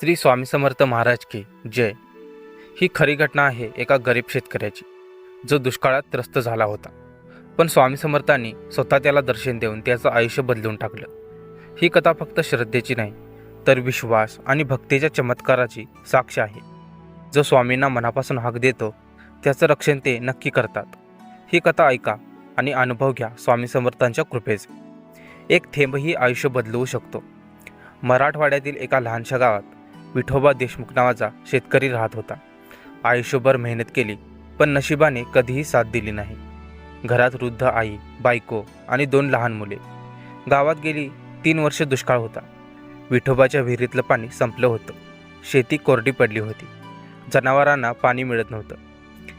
श्री स्वामी समर्थ महाराज की जय. ही खरी घटना आहे एका गरीब शेतकऱ्याची जो दुष्काळात त्रस्त झाला होता. पण स्वामी समर्थांनी स्वतः त्याला दर्शन देऊन त्याचं आयुष्य बदलून टाकलं. ही कथा फक्त श्रद्धेची नाही तर विश्वास आणि भक्तीच्या चमत्काराची साक्ष आहे. जो स्वामींना मनापासून हाक देतो त्याचं रक्षण ते नक्की करतात. ही कथा ऐका आणि अनुभव घ्या स्वामी समर्थांच्या कृपेचे. एक थेंबही आयुष्य बदलवू शकतो. मराठवाड्यातील एका लहानशा गावात विठोबा देशमुख नावाचा शेतकरी राहत होता. आयुष्यभर मेहनत केली पण नशिबाने कधीही साथ दिली नाही. घरात वृद्ध आई बायको आणि दोन लहान मुले. गावात गेली तीन वर्ष दुष्काळ होता. विठोबाच्या विहिरीतलं पाणी संपलं होतं. शेती कोरडी पडली होती. जनावरांना पाणी मिळत नव्हतं.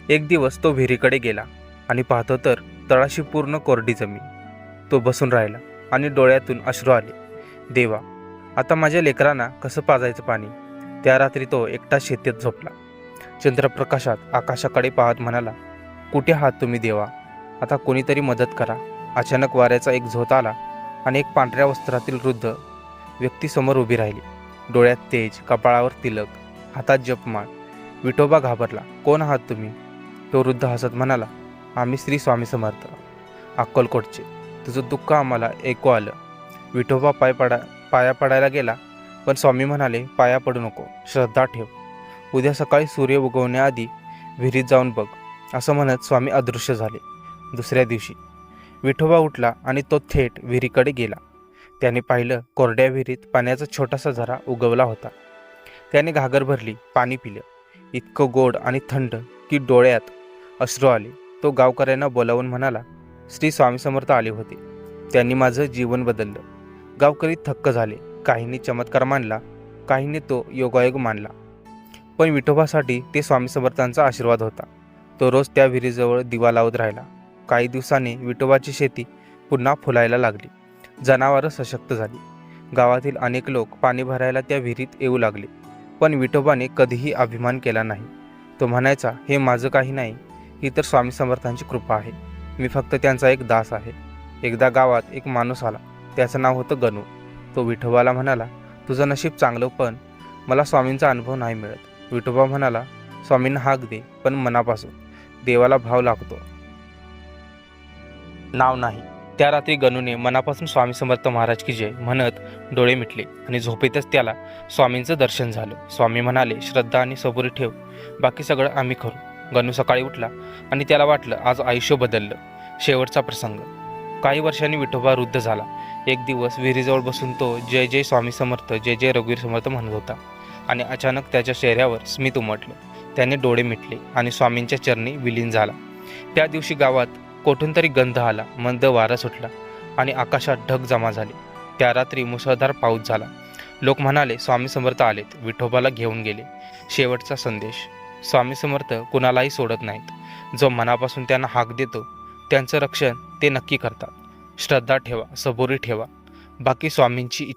एक दिवस तो विहिरीकडे गेला आणि पाहतो तर तळाशी पूर्ण कोरडी जमीन. तो बसून राहिला आणि डोळ्यातून अश्रू आले. देवा आता माझ्या लेकरांना कसं पाजायचं पाणी? त्या रात्री तो एकटा शेतीत झोपला. चंद्रप्रकाशात आकाशाकडे पाहत म्हणाला कुठे आहात तुम्ही देवा? आता कोणीतरी मदत करा. अचानक वाऱ्याचा एक झोत आला आणि एक पांढऱ्या वस्त्रातील वृद्ध व्यक्तीसमोर उभी राहिली. डोळ्यात तेज कपाळावर तिलक हातात जपमाळ. विठोबा घाबरला कोण आहात तुम्ही? तो वृद्ध हसत म्हणाला आम्ही श्री स्वामी समर्थ अक्कलकोटचे. तुझं दुःख आम्हाला ऐकू आलं. विठोबा पाय पडा पाया पडायला गेला पण स्वामी म्हणाले पाया पडू नको श्रद्धा ठेव. उद्या सकाळी सूर्य उगवण्याआधी विहिरीत जाऊन बघ. असं म्हणत स्वामी अदृश्य झाले. दुसऱ्या दिवशी विठोबा उठला आणि तो थेट विहिरीकडे गेला. त्याने पाहिलं कोरड्या विहिरीत पाण्याचा छोटासा झरा उगवला होता. त्याने घागर भरली पाणी पिलं. इतकं गोड आणि थंड की डोळ्यात अश्रू आले. तो गावकऱ्यांना बोलावून म्हणाला श्री स्वामी समर्थ आले होते. त्यांनी माझं जीवन बदललं. गावकरी थक्क झाले. काहींनी चमत्कार मानला काहींनी तो योगायोग मानला. पण विठोबासाठी ते स्वामी समर्थांचा आशीर्वाद होता. तो रोज त्या विहिरीजवळ दिवा लावत राहिला. काही दिवसांनी विठोबाची शेती पुन्हा फुलायला लागली. जनावरं सशक्त झाली. गावातील अनेक लोक पाणी भरायला त्या विहिरीत येऊ लागले. पण विठोबाने कधीही अभिमान केला नाही. तो म्हणायचा हे माझं काही नाही. ही तर स्वामी समर्थांची कृपा आहे. मी फक्त त्यांचा एक दास आहे. एकदा गावात एक माणूस आला. त्याचं नाव होतं गणू. तो विठोबाला म्हणाला तुझं नशीब चांगलं पण मला स्वामींचा अनुभव नाही मिळत. विठोबा म्हणाला स्वामींना हाक दे पण मनापासून. देवाला भाव लागतो. नाव नाही. त्या रात्री गणूने मनापासून स्वामी समर्थ महाराज की जय म्हणत डोळे मिटले आणि झोपेतच त्याला स्वामींचं दर्शन झालं. स्वामी म्हणाले श्रद्धा आणि सबुरी ठेव बाकी सगळं आम्ही करू. गणू सकाळी उठला आणि त्याला वाटलं आज आयुष्य बदललं. शेवटचा प्रसंग. काही वर्षांनी विठोबा वृद्ध झाला. एक दिवस विहिरीजवळ बसून तो जय जय स्वामी समर्थ जय जय रघुवीर समर्थ म्हणत होता. आणि अचानक त्याच्या चेहऱ्यावर स्मित उमटलं. त्याने डोळे मिटले आणि स्वामींच्या चरणी विलीन झाला. त्या दिवशी गावात कोठून तरी गंध आला मंद वारा सुटला आणि आकाशात ढग जमा झाले. त्या रात्री मुसळधार पाऊस झाला. लोक म्हणाले स्वामी समर्थ आलेत. विठोबाला घेऊन गेले. शेवटचा संदेश. स्वामी समर्थ कुणालाही सोडत नाहीत. जो मनापासून त्यांना हाक देतो त्यांचं रक्षण ते नक्की करतात. श्रद्धा ठेवा सबुरी ठेवा. बाकी स्वामींची